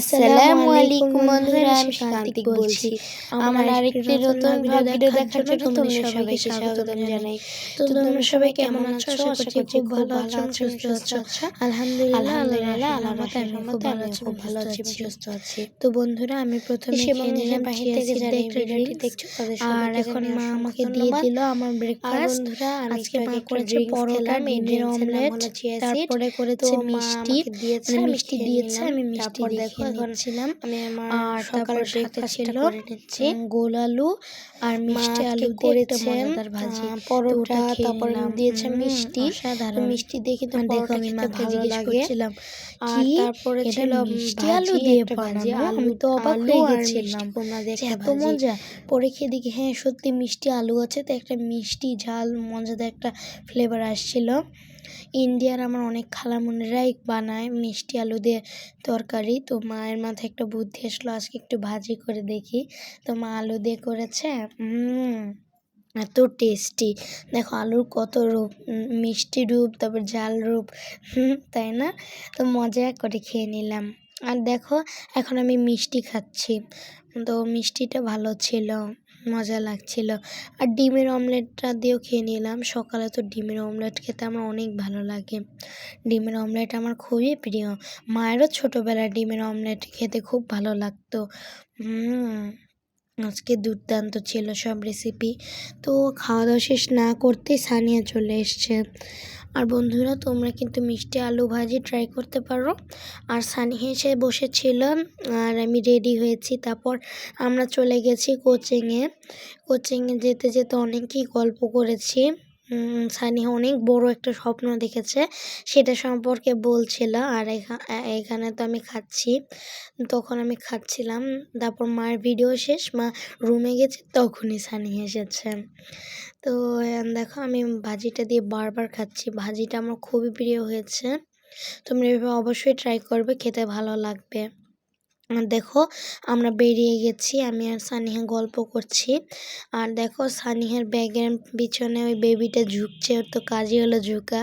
আসসালামু আলাইকুম বন্ধুরা আমি শান্তিক বলছি। আমার আরেকটি নতুন ভিডিও দেখার জন্য তোমাদের সবাইকে স্বাগত জানাই। তো তোমরা সবাই কেমন আছো? আশা করছি খুব ভালো আছো সুস্থ আছো। আলহামদুলিল্লাহ আলহামদুলিল্লাহ আল্লাহর রহমতে আমি খুব ভালো আছি সুস্থ আছি তো বন্ধুরা আমি প্রথমে বাহির থেকে যারা এই ভিডিওটি দেখছ তাদের আর এখন মা আমাকে দিয়ে দিল আমার ব্রেকফাস্ট বন্ধুরা আজকে মা করেছে পরোটা মেডির অমলেট তারপরে করেছে মিষ্টি দিয়েছে মিষ্টি দিয়েছে আমি মিষ্টি দেখো আমি আমার সকালের ছিল। গোল আলু আর মিষ্টি আলু করেছে পরোটা তারপরে দিয়েছে মিষ্টি। মিষ্টি দিয়ে কিন্তু দেখো আমি মাকে জিজ্ঞেস করছিলাম কি? তারপরে ছিল মিষ্টি আলু দিয়ে ভাজি। আমি তো অবাক হয়ে গেছিলাম। এত মজা। পরে খেয়ে দেখি হ্যাঁ সত্যি মিষ্টি আলু আছে। তো একটা মিষ্টি ঝাল মজাদার একটা ফ্লেভার আসছিল। ইন্ডিয়ার আমার অনেক খালামুনিরাই বানায়, মিষ্টি আলু দিয়ে তরকারি। তো মায়ের মাথায় একটা বুদ্ধি আসলো, আজকে একটু ভাজি করে দেখি। তো মা আলু দিয়ে করেছে এত টেস্টি দেখো আলুর কত রূপ মিষ্টি রূপ, তারপর ঝাল রূপ তাই না? তো মজা করে খেয়ে নিলাম। আর দেখো, এখন আমি মিষ্টি খাচ্ছি। তো মিষ্টিটা ভালো ছিল। মজা লাগছিল। আর ডিমের অমলেটটা দিয়েও খেয়ে নিলাম। সকালে তো ডিমের অমলেট খেতে আমার অনেক ভালো লাগে। ডিমের অমলেট আমার খুবই প্রিয়। মায়েরও ছোটোবেলায় ডিমের অমলেট খেতে খুব ভালো লাগতো। আজকে দুর্দান্ত ছিল সব রেসিপি তো খাওয়া দাওয়া শেষ না করতেই সানিয়া চলে এসছে। আর বন্ধুরা, তোমরা কিন্তু মিষ্টি আলু ভাজি ট্রাই করতে পারো। আর সানি এসে বসেছিলাম আর আমি রেডি হয়েছি। তারপর আমরা চলে গেছি কোচিংয়ে। কোচিংয়ে যেতে যেতে অনেকই গল্প করেছি। সানি অনেক বড় একটা স্বপ্ন দেখেছে। সেটা সম্পর্কে বলছিল, আর এখানে তো আমি খাচ্ছি। তখন আমি খাচ্ছিলাম, তারপর মার ভিডিও শেষ, মা রুমে গেছে, তখনই সানি এসেছে। তো দেখো, আমি ভাজিটা দিয়ে বারবার খাচ্ছি। ভাজিটা আমার খুবই প্রিয় হয়েছে। তোমরা এভাবে অবশ্যই ট্রাই করবে, খেতে ভালো লাগবে। দেখো, আমরা বেরিয়ে গেছি, আমি আর সানিহা গল্প করছি। আর দেখো, সানিহার ব্যাগের পিছনে ওই বেবিটা ঝুঁকছে, ওর তো কাজই হলো ঝুঁকা।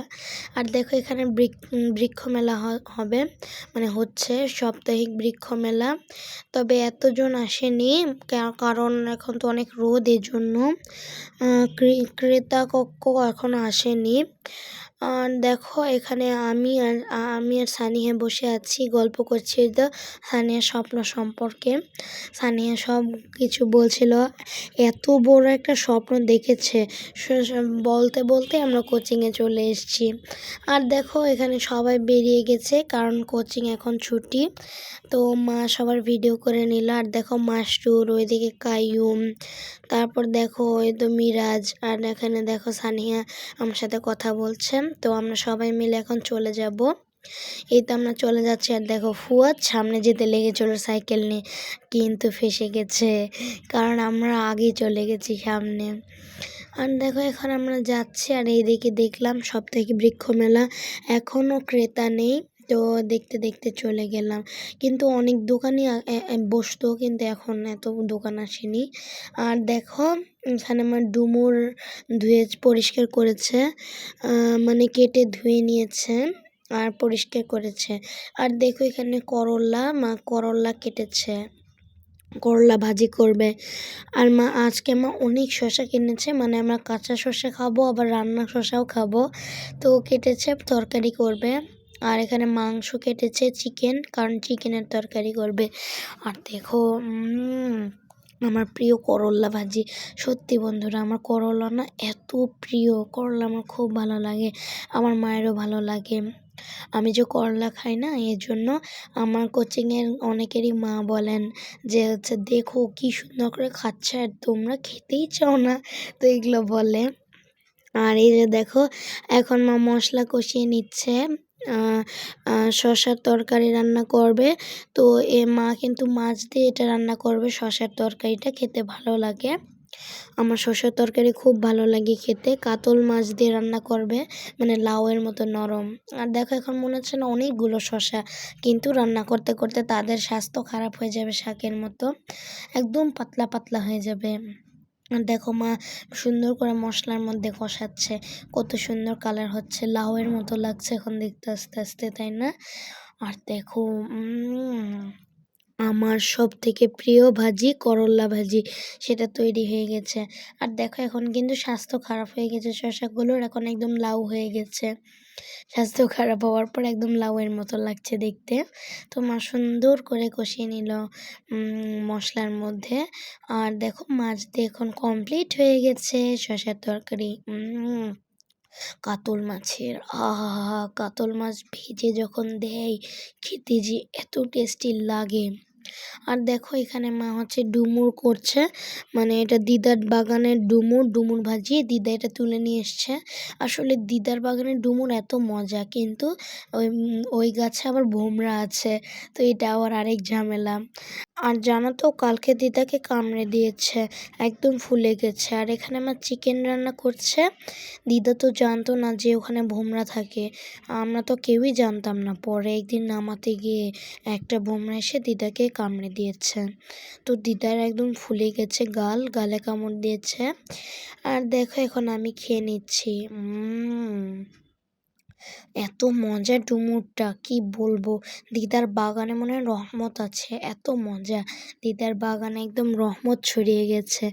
আর দেখো, এখানে বৃক্ষ মেলা হবে মানে হচ্ছে সাপ্তাহিক বৃক্ষ মেলা। তবে এতজন আসেনি কারণ এখন তো অনেক রোদ এই জন্য ক্রেতা কক্ষ এখনও আসেনি। দেখো, এখানে আমি আর আমি আর সানিয়া বসে আছি। গল্প করছি তো সানিয়ার স্বপ্ন সম্পর্কে। সানিয়া সব কিছু বলছিল, এত বড় একটা স্বপ্ন দেখেছে। বলতে বলতে আমরা কোচিংয়ে চলে এসেছি। আর দেখো, এখানে সবাই বেরিয়ে গেছে, কারণ কোচিং এখন ছুটি। তো মা সবার ভিডিও করে নিল। আর দেখো মাস্টুর ওইদিকে কাইয়ুম, তারপর দেখো, ওই তো মিরাজ, আর এখানে দেখো সানিয়া আমার সাথে কথা বলছে। তো আমরা সবাই মিলে এখন চলে যাব। এই তো আমরা চলে যাচ্ছি আর দেখো ফুয়াদ সামনে যেতে লেগে চলো সাইকেল নিয়ে, কিন্তু ফেসে গেছে, কারণ আমরা আগে চলে গেছি সামনে। আর দেখো এখন আমরা যাচ্ছি আর এইদিকে দেখলাম সব থেকে বৃক্ষ মেলা এখনও ক্রেতা নেই, তো দেখতে দেখতে চলে গেলাম। কিন্তু অনেক দোকানই বসতো, কিন্তু এখন এত দোকান আসেনি। আর দেখো এখানে আমার ডুমুর ধুয়ে পরিষ্কার করেছে মানে কেটে ধুয়ে নিয়েছে আর পরিষ্কার করেছে। আর দেখো এখানে করলা, মা করলা কেটেছে, করলা ভাজি করবে। আর মা আজকে মা অনেক শসা কিনেছে মানে আমরা কাঁচা শসা খাব, আবার রান্না শসাও খাব। তো কেটেছে, তরকারি করবে। আর এখানে মাংস কেটেছে, চিকেন, কারণ চিকেনের তরকারি করবে। আর দেখো আমার প্রিয় করল্লা ভাজি। সত্যি বন্ধুরা, আমার করলা না এত প্রিয়। করলা আমার খুব ভালো লাগে, আমার মায়েরও ভালো লাগে। আমি যে করলা খাই না, এর জন্য আমার কোচিংয়ের অনেকেরই মা বলেন যে হচ্ছে দেখো কি সুন্দর করে খাচ্ছে আর তোমরা খেতেই চাও না। তো এগুলো বলে। আর এই যে দেখো, এখন মা মশলা কষিয়ে নিচ্ছে। শসার তরকারি রান্না করবে। তো এ মা কিন্তু মাছ দিয়ে এটা রান্না করবে শশার তরকারিটা, খেতে ভালো লাগে। আমার শসার তরকারি খুব ভালো লাগে খেতে। কাতল মাছ দিয়ে রান্না করবে মানে লাউয়ের মতো নরম। আর দেখো এখন মনে হচ্ছে না অনেকগুলো শসা কিন্তু রান্না করতে করতে তাদের স্বাস্থ্য খারাপ হয়ে যাবে শাকের মতো। একদম পাতলা পাতলা হয়ে যাবে। দেখো মা, সুন্দর করে মশলার মধ্যে কষাচ্ছে। কত সুন্দর কালার হচ্ছে, লাউয়ের মতো লাগছে এখন দেখতে আস্তে আস্তে, তাই না? আর দেখো আমার সব থেকে প্রিয় ভাজি করল্লা ভাজি। সেটা তৈরি হয়ে গেছে। আর দেখো, এখন কিন্তু স্বাস্থ্য খারাপ হয়ে গেছে। শশাগুলোর এখন একদম লাউ হয়ে গেছে। স্বাস্থ্য খারাপ হওয়ার পর একদম লাউয়ের মতো লাগছে দেখতে। তো মা সুন্দর করে কষিয়ে নিল মশলার মধ্যে। আর দেখো, মাছ দিয়ে এখন কমপ্লিট হয়ে গেছে শশার তরকারি। কাতল মাছের, আহা, কাতল মাছ ভেজে যখন দেয়, খেতে যে এত টেস্টি লাগে। আর দেখো এখানে মা হচ্ছে ডুমুর করছে। মানে এটা দিদার বাগানের ডুমুর ডুমুর ভাজিয়ে দিদা এটা তুলে নিয়ে এসছে। আসলে দিদার বাগানের ডুমুর এত মজা, কিন্তু ওই ওই গাছে আবার ভোমরা আছে, তো এটা আবার আরেক ঝামেলা। আর জানো তো, কালকে দিদাকে কামড়ে দিয়েছে, একদম ফুলে গেছে। আর এখানে আমার চিকেন রান্না করছে। দিদা তো জানতো না যে ওখানে ভোমরা থাকে। আমরা তো কেউই জানতাম না। পরে একদিন নামাতে গিয়ে একটা ভোমরা এসে দিদাকে কামড়ে দিয়েছে। তো দিদার একদম ফুলে গেছে গাল, গালে কামড় দিয়েছে। আর দেখো এখন আমি খেয়ে নিচ্ছি। এত মজা ডুমুরটা, কি বলব? দিদার বাগানে মনে হয় রহমত আছে, এত মজা। দিদার বাগানে একদম রহমত ছড়িয়ে গেছে।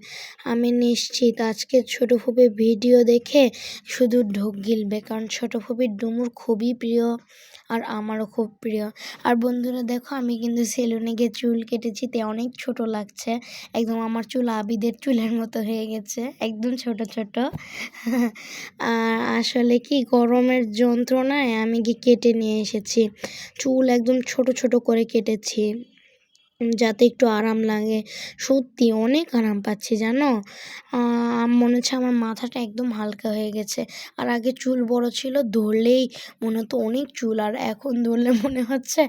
আমি নিশ্চিত আজকে ছোটো ফুপির ভিডিও দেখে শুধু ঢোক গিলবে, কারণ ছোটো ফুপির ডুমুর খুবই প্রিয়। আর আমারও খুব প্রিয়। আর বন্ধুরা দেখো, আমি কিন্তু সেলুনে গিয়ে চুল কেটেছি, তে অনেক ছোট লাগছে। একদম আমার চুল আবিদের চুলের মতো হয়ে গেছে, একদম ছোট ছোট। আর আসলে কি, গরমের যন্ত্রণায় আমি গিয়ে কেটে নিয়ে এসেছি। চুল একদম ছোট ছোট করে কেটেছি। যাতে একটু আরাম লাগে। সত্যি অনেক আরাম পাচ্ছি, জানো? মনে হচ্ছে আমার মাথাটা একদম হালকা হয়ে গেছে। আর আগে চুল বড় ছিল, ধরলেই মনে হতো অনেক চুল, আর এখন ধরলে মনে হচ্ছে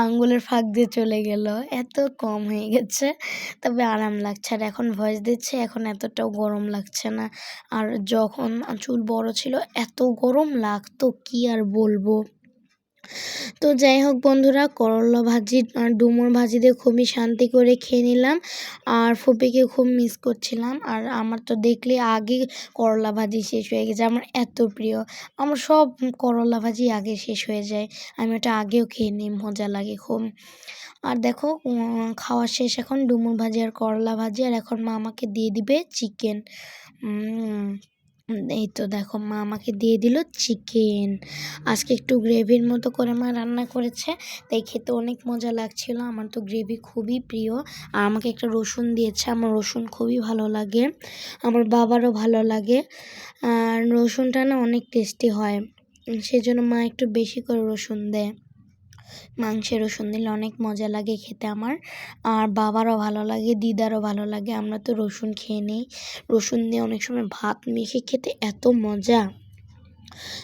আঙ্গুলের ফাঁক দিয়ে চলে গেল। এত কম হয়ে গেছে, তবে আরাম লাগছে। আর এখন ভয়েস দিচ্ছে, এখন এতটাও গরম লাগছে না। আর যখন চুল বড় ছিল, এত গরম লাগতো, কি আর বলব? তো যাই হোক বন্ধুরা, করলা ভাজি আর ডুমুর ভাজি দিয়ে খুবই শান্তি করে খেয়ে নিলাম। আর ফুপিকে খুব মিস করছিলাম। আর আমার তো দেখলে আগে করলা ভাজি শেষ হয়ে গেছে। আমার এত প্রিয়। আমার সব করলা ভাজি আগে শেষ হয়ে যায়। আমি ওটা আগেও খেয়ে নিই, মজা লাগে খুব। আর দেখো খাওয়া শেষ এখন ডুমুর ভাজি আর করলা ভাজি। আর এখন মা আমাকে দিয়ে দিবে চিকেন এই তো দেখো, মা আমাকে দিয়ে দিল চিকেন আজকে একটু গ্রেভির মতো করে মা রান্না করেছে, তাই খেতে অনেক মজা লাগছিল। আমার তো গ্রেভি খুবই প্রিয়। আর আমাকে একটা রসুন দিয়েছে, আমার রসুন খুবই ভালো লাগে, আমার বাবারও ভালো লাগে। আর রসুনটা না অনেক টেস্টি হয় সেজন্য মা একটু বেশি করে রসুন দেয়। মাংসের রসুন দিলে অনেক মজা লাগে খেতে আমার। আর বাবারও ভালো লাগে, দিদারও ভালো লাগে, আমরা তো রসুন খেয়ে নেই। রসুন দিয়ে অনেক সময় ভাত মেখে খেতে এত মজা।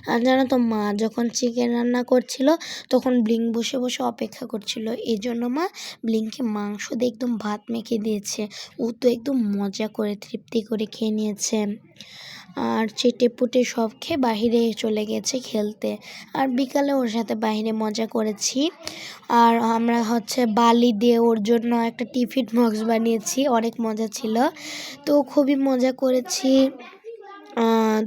আর জানো তো মা যখন চিকেন রান্না করছিল, তখন ব্লিং বসে বসে অপেক্ষা করছিল। এই জন্য মা ব্লিংকে মাংস দিয়ে একদম ভাত মেখে দিয়েছে। ও তো একদম মজা করে, তৃপ্তি করে খেয়ে নিয়েছে। আর চেটে পুটে সব খেয়ে বাহিরে চলে গেছে খেলতে। আর বিকালে ওর সাথে বাহিরে মজা করেছি। আর আমরা হচ্ছে বালি দিয়ে ওর জন্য একটা টিফিন বক্স বানিয়েছি, অনেক মজা ছিল। তো খুবই মজা করেছি।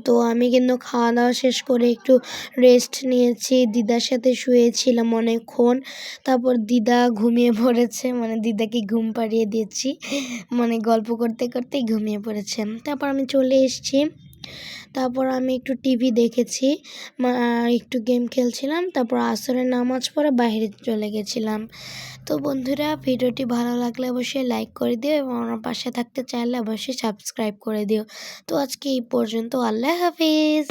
তো আমি কিন্তু খাওয়া দাওয়া শেষ করে একটু রেস্ট নিয়েছি। দিদার সাথে শুয়েছিলাম অনেকক্ষণ। তারপর দিদা ঘুমিয়ে পড়েছে। মানে দিদাকে ঘুম পাড়িয়ে দিয়েছি। মানে গল্প করতে করতেই ঘুমিয়ে পড়েছে। তারপর আমি চলে এসেছি। তারপর আমি একটু টিভি দেখেছি একটু গেম খেলছিলাম, তারপর আসরের নামাজ পড়ে বাইরে চলে গেছিলাম। তো বন্ধুরা, ভিডিওটি ভালো লাগলে অবশ্যই লাইক করে দিও এবং আমার পাশে থাকতে চাইলে অবশ্যই সাবস্ক্রাইব করে দিও। তো আজকে এই পর্যন্ত, আল্লাহ হাফিজ।